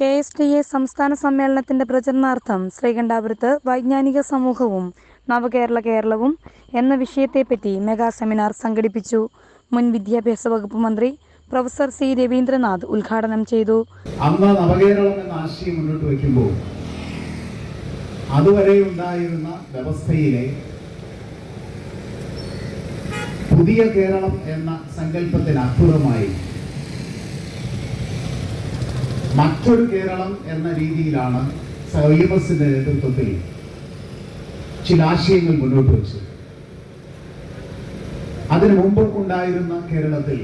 K S D A സംസ്ഥാന സമ്മേളനത്തിന്റെ പ്രചരണാർത്ഥം ശ്രീകണ്ഠാപുരത്ത് വൈജ്ഞാനിക സമൂഹവും നവകേരള കേരളവും എന്ന വിഷയത്തെപ്പറ്റി മെഗാ സെമിനാർ സംഘടിപ്പിച്ചു. മുൻ വിദ്യാഭ്യാസ വകുപ്പ് മന്ത്രി പ്രൊഫസർ സി രവീന്ദ്രനാഥ് ഉദ്ഘാടനം ചെയ്തു. അന്ന് നവകേരളം എന്ന ആശയം മുന്നോട്ട് വയ്ക്കുമ്പോൾ അതുവരെ ഉണ്ടായിരുന്ന വ്യവസ്ഥയിലെ പുതിയ കേരളം എന്ന സങ്കല്പത്തിനപ്പുറമായി മറ്റൊരു കേരളം എന്ന രീതിയിലാണ് സൈബസിന്റെ നേതൃത്വത്തിൽ ചില ആശയങ്ങൾ മുന്നോട്ട് വെച്ചത്. അതിനു മുമ്പ് ഉണ്ടായിരുന്ന കേരളത്തിൽ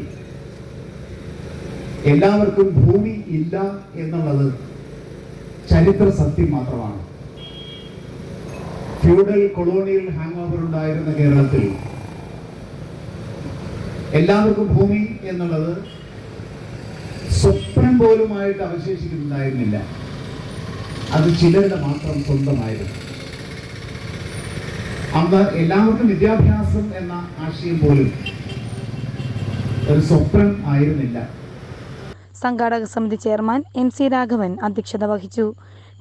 എല്ലാവർക്കും ഭൂമി ഇല്ല എന്നുള്ളത് ചരിത്ര സത്യം മാത്രമാണ്. ഫ്യൂഡൽ കൊളോണിയൽ ഹാങ് ഓവർ ഉണ്ടായിരുന്ന കേരളത്തിൽ എല്ലാവർക്കും ഭൂമി എന്നുള്ളത് പോലുമായിട്ട് അവശേഷിക്കുന്നുണ്ടായിരുന്നില്ല. അത് ചിലരുടെ മാത്രം സ്വന്തമായിരുന്നു. അന്ന് എല്ലാവർക്കും വിദ്യാഭ്യാസം എന്ന ആശയം പോലും ഒരു സ്വപ്നം ആയിരുന്നില്ല. സംഘാടക സമിതി ചെയർമാൻ എം സി രാഘവൻ അധ്യക്ഷത വഹിച്ചു.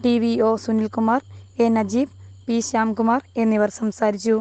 T V O Sunilkumar A Najeeb P Shyamkumar എന്നിവർ സംസാരിച്ചു.